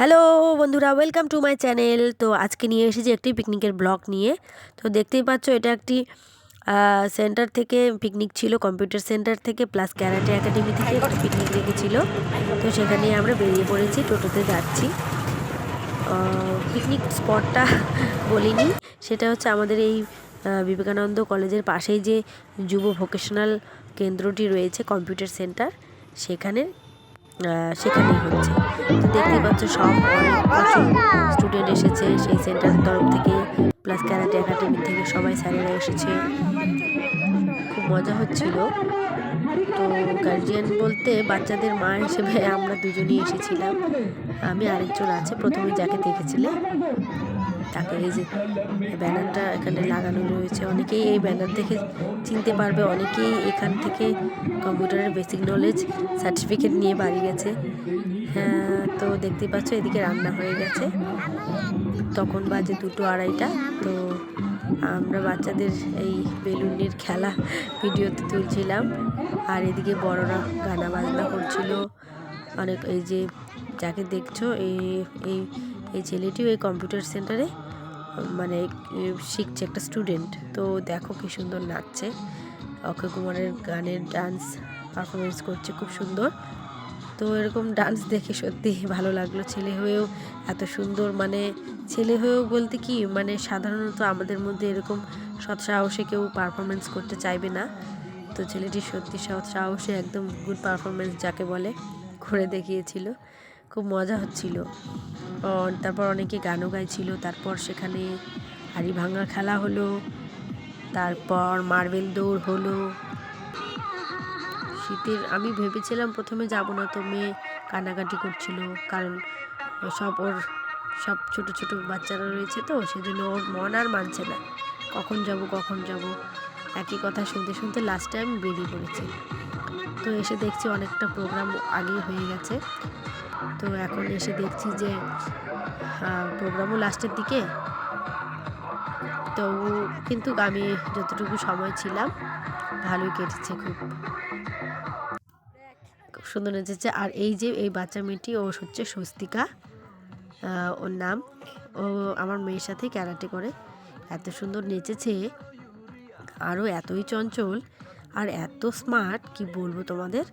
Hello বন্ধুরা welcome to my channel তো আজকে নিয়ে এসেছি একটি পিকনিকের ব্লগ নিয়ে। তো দেখতেই পাচ্ছ, এটা একটি সেন্টার থেকে পিকনিক ছিল কম্পিউটার সেন্টার থেকে প্লাস ক্যারাটে একাডেমি থেকে একটা পিকনিক রেখেছিল তো সেখানে আমরা বেরিয়ে পড়েছি, টোটোতে যাচ্ছি। পিকনিক স্পটটা বলিনি, সেটা হচ্ছে আমাদের এই বিবেকানন্দ কলেজের পাশেই যে যুব ভোকেশনাল কেন্দ্রটি রয়েছে কম্পিউটার সেন্টার সেখানে সেখানেই হচ্ছে। তো দেখতেই পাচ্ছ সব স্টুডেন্ট এসেছে। সেই সেন্টারের তরফ থেকে প্লাস ক্যারাটে একাডেমি থেকে সবাই স্যারেরা এসেছে। খুব মজা হচ্ছিল। তো গার্জিয়ান বলতে বাচ্চাদের মা হিসেবে আমরা দুজনই এসেছিলাম। আমি আরেকজন আছে, প্রথমে যাকে দেখেছিলে। তাকে এই যে ব্যানারটা এখানে লাগানো রয়েছে। অনেকেই এই ব্যানার দেখে চিনতে পারবে, অনেকেই এখান থেকে কম্পিউটারের বেসিক নলেজ সার্টিফিকেট নিয়ে বাড়ি গেছে। হ্যাঁ তো দেখতেই পাচ্ছ এদিকে রান্না হয়ে গেছে। তখন বাজে দুটো আড়াইটা। তো আমরা বাচ্চাদের এই বেলুনের খেলা ভিডিওতে তুলছিলাম। আর এদিকে বড়রা গানা বাজনা করছিল। অনেক এই যে যাকে দেখছ, এই এই এই ছেলেটিও এই কম্পিউটার সেন্টারে মানে শিখছে একটা স্টুডেন্ট তো দেখো কি সুন্দর নাচছে। অক্ষয় কুমারের গানের ডান্স পারফরমেন্স করছে খুব সুন্দর। তো এরকম ডান্স দেখে সত্যি ভালো লাগল। ছেলে হয়েও এত সুন্দর মানে ছেলে হয়েও বলতে কি মানে সাধারণত আমাদের মধ্যে এরকম সৎ সাহসে কেউ পারফরমেন্স করতে চাইবে না। তো ছেলেটি সত্যি সৎ সাহসে একদম গুড পারফরমেন্স যাকে বলে, করে দেখিয়েছিল। খুব মজা হচ্ছিল। তারপর অনেকে গানও গাইছিল, তারপর সেখানে হাড়ি ভাঙা খেলা হলো, তারপর মার্বেল দৌড় হলো। শীতের, আমি ভেবেছিলাম প্রথমে যাব না, তো মেয়ে কান্নাকাটি করছিল, কারণ সব ওর, সব ছোট ছোট বাচ্চারা রয়েছে তো, সেজন্য ওর মন আর মানছে না। কখন যাব কখন যাব, একই কথা শুনতে শুনতে লাস্টে আমি বেরিয়ে পড়েছি। তো এসে দেখছি অনেকটা প্রোগ্রাম আগেই হয়ে গেছে। তো এখন এসে দেখছি যে প্রোগ্রামও লাস্টের দিকে। তো কিন্তু আমি যতটুকু সময় ছিলাম, ভালোই কেটেছে খুব। খুব সুন্দর নেচেছে। আর এই যে, এই বাচ্চা মেয়েটি, ও হচ্ছে স্বস্তিকা ওর নাম। ও আমার মেয়ের সাথে ক্যারাটে করে। এত সুন্দর নেচেছে। আরও এতই চঞ্চল আর এত স্মার্ট, কি বলব তোমাদের?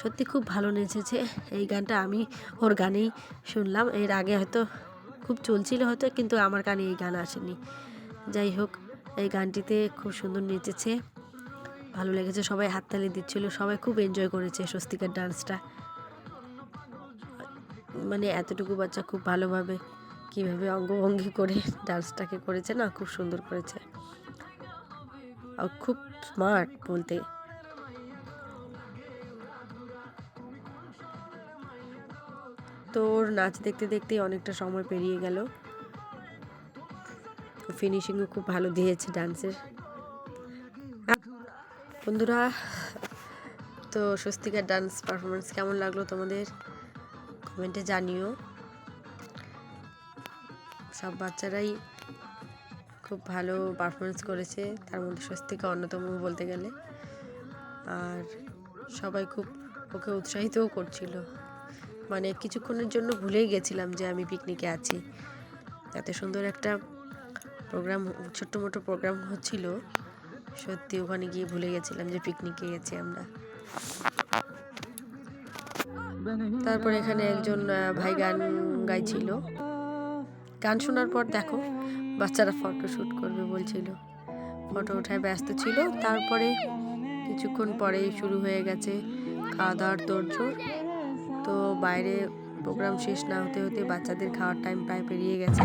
সত্যি খুব ভালো নেচেছে। এই গানটা আমি ওর গানেই শুনলাম। এর আগে হয়তো খুব চলছিল হয়তো, কিন্তু আমার কানে এই গান আসেনি। যাই হোক, এই গানটিতে খুব সুন্দর নেচেছে। ভালো লেগেছে, সবাই হাততালি দিচ্ছিল, সবাই খুব এনজয় করেছে স্বস্তিকার ডান্সটা মানে এতটুকু বাচ্চা খুব ভালোভাবে কীভাবে অঙ্গভঙ্গি করে ডান্সটাকে করেছে না, খুব সুন্দর করেছে। আর খুব স্মার্ট বলতে তো ওর নাচ দেখতে দেখতেই অনেকটা সময় পেরিয়ে গেল। ফিনিশিংও খুব ভালো দিয়েছে ডান্সের বন্ধুরা, তো স্বস্তিকার ডান্স পারফরমেন্স কেমন লাগল তোমাদের? কমেন্টে জানিও। সব বাচ্চারাই খুব ভালো পারফরমেন্স করেছে, তার মধ্যে স্বস্তিকা অন্যতম বলতে গেলে। আর সবাই খুব ওকে উৎসাহিতও করছিল। মানে কিছুক্ষণের জন্য ভুলেই গেছিলাম যে আমি পিকনিকে আছি। এত সুন্দর একটা প্রোগ্রাম ছোট্ট মোটো প্রোগ্রাম হচ্ছিল। সত্যি ওখানে গিয়ে ভুলে গেছিলাম যে পিকনিকে গেছি আমরা। তারপর এখানে একজন ভাই গান গাইছিল। গান শোনার পর দেখো, বাচ্চারা ফটো শ্যুট করবে বলছিল। ফটো ওঠায় ব্যস্ত ছিল। তারপরে কিছুক্ষণ পরেই শুরু হয়ে গেছে খাওয়া দাওয়ার তোড়জোড়। তো বাইরে প্রোগ্রাম শেষ না হতে হতে বাচ্চাদের খাওয়ার টাইম প্রায় পেরিয়ে গেছে।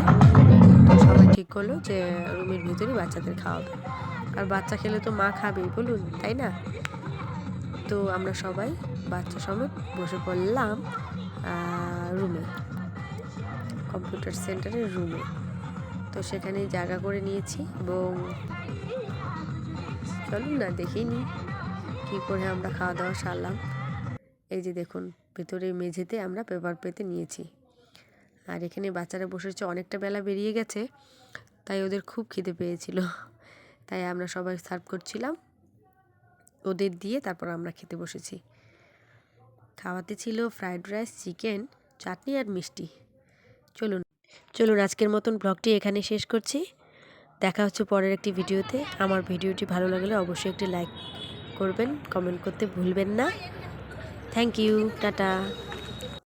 তো সবাই ঠিক করল যে রুমের ভিতরেই বাচ্চাদের খাওয়াবে। আর বাচ্চা খেলে তো মা খাবেই বলুন, তাই না? তো আমরা সবাই বাচ্চা সমেত বসে পড়লাম রুমে কম্পিউটার সেন্টারের রুমে তো সেখানে জায়গা করে নিয়েছি এবং চলুন না, দেখেই নি। কী করে আমরা খাওয়া দাওয়া সারলাম। এই যে দেখুন ভেতরে মেঝেতে আমরা পেপার পেতে নিয়েছি। আর এখানে বাচ্চারা বসেছে, অনেকটা বেলা বেরিয়ে গেছে, তাই ওদের খুব খিদে পেয়েছিল। তাই আমরা সবাই সার্ভ করছিলাম। ওদের দিয়ে তারপর আমরা খেতে বসেছি। খাওয়াতে ছিল ফ্রাইড রাইস, চিকেন, চাটনি আর মিষ্টি। চলুন চলুন আজকের মতন ব্লগটি এখানে শেষ করছি। দেখা হচ্ছে পরের একটি ভিডিওতে। আমার ভিডিওটি ভালো লাগলে অবশ্যই একটি লাইক করবেন, কমেন্ট করতে ভুলবেন না। Thank you tata